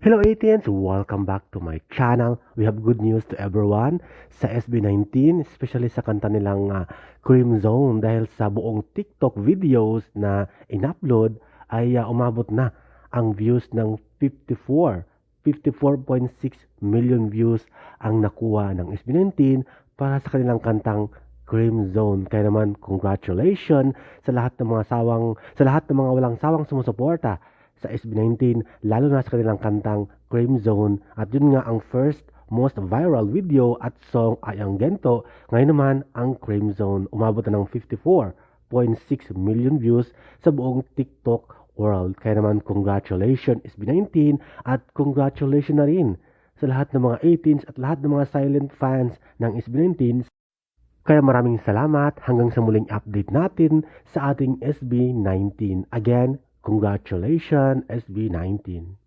Hello 18s! Welcome back to my channel. We have good news to everyone sa SB19, especially sa kanta nilang uh, Cream Zone dahil sa buong TikTok videos na in-upload ay uh, umabot na ang views ng 54. 54.6 million views ang nakuha ng SB19 para sa kanilang kantang Cream Zone. Kaya naman, congratulations sa lahat ng mga sawang, sa lahat ng mga walang sawang sumusuporta sa SB19, lalo na sa kanilang kantang Cream Zone. At yun nga ang first most viral video at song ay ang Gento. Ngayon naman, ang Cream Zone umabot na ng 54.6 million views sa buong TikTok world. Kaya naman, congratulations SB19 at congratulations na rin sa lahat ng mga 18s at lahat ng mga silent fans ng SB19 kaya maraming salamat hanggang sa muling update natin sa ating SB19. Again, Congratulations, SB19.